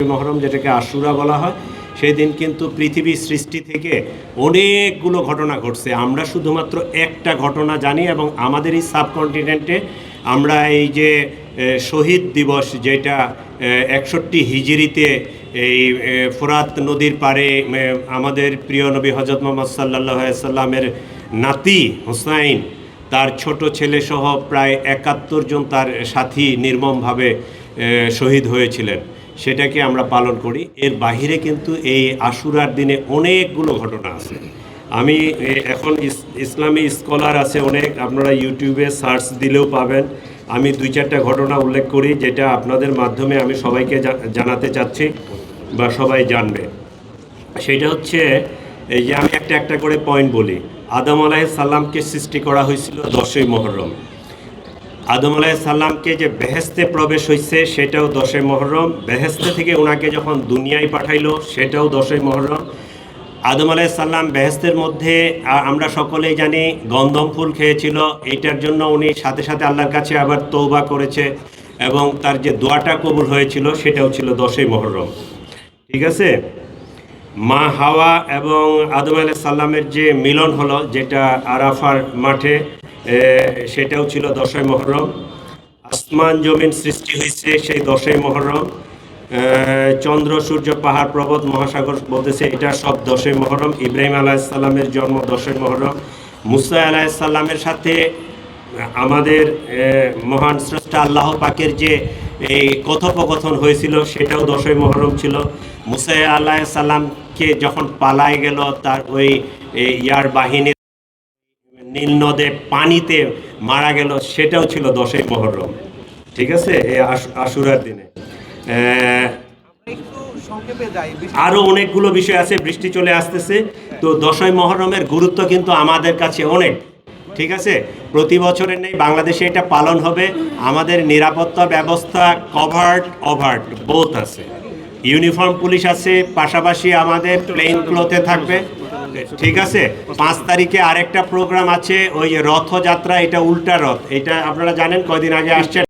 মহরম, যেটাকে আশুরা বলা হয় সেই দিন কিন্তু পৃথিবী সৃষ্টি থেকে অনেকগুলো ঘটনা ঘটছে। আমরা শুধুমাত্র একটা ঘটনা জানি এবং আমাদের এই সাবকন্টিনেন্টে আমরা এই যে শহীদ দিবস যেটা একষট্টি হিজিরিতে এই ফোরাত নদীর পাড়ে আমাদের প্রিয় নবী হজরত মোহাম্মদ সাল্লাহ সাল্লামের নাতি হোসাইন, তার ছোট ছেলে সহ প্রায় একাত্তর জন তার সাথী নির্মমভাবে শহীদ হয়েছিলেন। সেটাকে আমরা পালন করি। এর বাহিরে কিন্তু এই আশুরার দিনে অনেকগুলো ঘটনা আছে। আমি এখন ইস- ইসলামী স্কলার আছে অনেক, আপনারা ইউটিউবে সার্চ দিলেও পাবেন। আমি দুই চারটা ঘটনা উল্লেখ করি, যেটা আপনাদের মাধ্যমে আমি সবাইকে জানাতে চাচ্ছি বা সবাই জানবে। সেটা হচ্ছে, এই যে আমি একটা একটা করে পয়েন্ট বলি। আদম আলাইহিস সাল্লামকে সৃষ্টি করা হয়েছিল দশই মহরম। আদম আলাইহিস সাল্লামকে যে বেহেস্তে প্রবেশ হয়েছে সেটাও দশই মহরম। বেহেস্তে থেকে ওনাকে যখন দুনিয়ায় পাঠাইলো, সেটাও দশই মহরম। আদম আলাইহিস সাল্লাম বেহেস্তের মধ্যে আমরা সকলেই জানি গন্ধম ফুল খেয়েছিল। এইটার জন্য উনি সাথে সাথে আল্লাহর কাছে আবার তৌবা করেছে এবং তার যে দোয়াটা কবুল হয়েছিল, সেটাও ছিল দশই মহরম। ঠিক আছে? মা হাওয়া এবং আদম আলাইহিস সাল্লামের যে মিলন হলো, যেটা আরাফার মাঠে সেটাও ছিল দশই মহরম। আসমান জমিন সৃষ্টি হয়েছে সেই দশই মহরম। চন্দ্র, সূর্য, পাহাড়, পর্বত, মহাসাগর বলতেছে এটা সব দশই মহরম। ইব্রাহিম আলাইসাল্লামের জন্ম দশই মহরম। মুসা আলাইসাল্লামের সাথে আমাদের মহান স্রষ্টা আল্লাহ পাকের যে এই কথোপকথন হয়েছিল, সেটাও দশই মহরম ছিল। মুসাই আল্লাহ সাল্লামকে যখন পালায় গেল তার ওই ইয়ার বাহিনী নীল নদে পানিতে মারা গেল, সেটাও ছিল দশই মহরম। ঠিক আছে? এই আশ- আশুরার দিনে। আরও অনেকগুলো বিষয় আছে, বৃষ্টি চলে আসতেছে। তো দশই মহরমের গুরুত্ব কিন্তু আমাদের কাছে অনেক। ঠিক আছে? প্রতি বছরের নেই, বাংলাদেশে এটা পালন হবে। আমাদের নিরাপত্তা ব্যবস্থা কভার্ড ওভার্ড বোথ আছে। ইউনিফর্ম পুলিশ আছে, পাশাপাশি আমাদের প্লেন ক্লোথে থাকবে। ঠিক আছে? পাঁচ তারিখে আরেকটা প্রোগ্রাম আছে, ওই রথযাত্রা, এটা উল্টা রথ। এটা আপনারা জানেন কয়দিন আগে আসছে